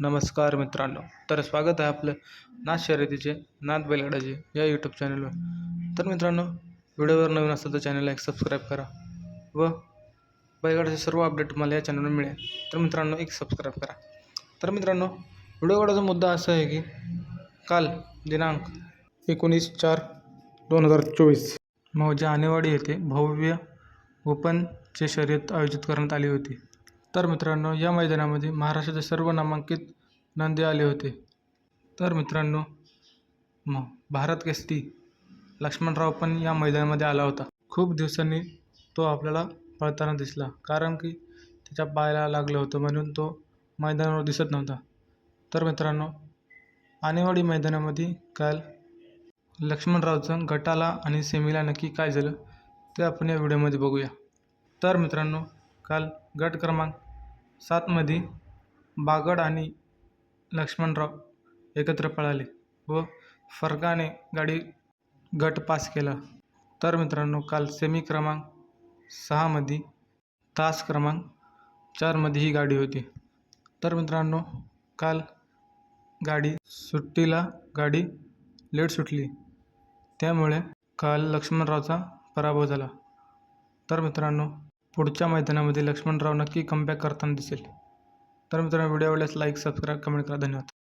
नमस्कार मित्रांनो. तर स्वागत आहे आपलं नाथ शर्यतीचे नाथ बैलगाडाचे या यूट्यूब चॅनलवर तर मित्रांनो व्हिडिओवर नवीन असेल तर चॅनलला एक सबस्क्राईब करा व बैलगाडाचे सर्व अपडेट तुम्हाला या चॅनलवर मिळेल. तर मित्रांनो एक सबस्क्राईब करा. तर मित्रांनो व्हिडिओगडाचा मुद्दा असा आहे की काल दिनांक एकोणीस चार दोन हजार चोवीस मौजा आणेवाडी येथे भव्य ओपनचे शर्यत आयोजित करण्यात आली होती. तर मित्रांनो या मैदानामध्ये महाराष्ट्राचे सर्व नामांकित नंदी आले होते. तर मित्रांनो म भारत केसरी लक्ष्मणराव पण या मैदानामध्ये आला होता. खूप दिवसांनी तो आपल्याला पळताना दिसला कारण की त्याच्या पायाला लागलं होतं म्हणून तो मैदानावर दिसत नव्हता. तर मित्रांनो आणेवाडी मैदानामध्ये काल लक्ष्मणरावचं गटाला आणि सेमीला नक्की काय झालं ते आपण या व्हिडिओमध्ये बघूया. तर मित्रांनो काल गट क्रमांक सातमध्ये बागड आणि लक्ष्मणराव एकत्र पळाले व फरकाने गाडी गट पास केला. तर मित्रांनो काल सेमी क्रमांक सहामध्ये तास क्रमांक चारमध्ये ही गाडी होती. तर मित्रांनो काल गाडी सुट्टीला गाडी लेट सुटली. त्यामुळे काल लक्ष्मणरावचा पराभव झाला. तर मित्रांनो पुढच्या मैदानामध्ये लक्ष्मणराव नक्की कमबॅक करताना दिसेल. तर मित्रांनो व्हिडिओ आवडल्यास लाईक सबस्क्राईब कमेंट करा. धन्यवाद.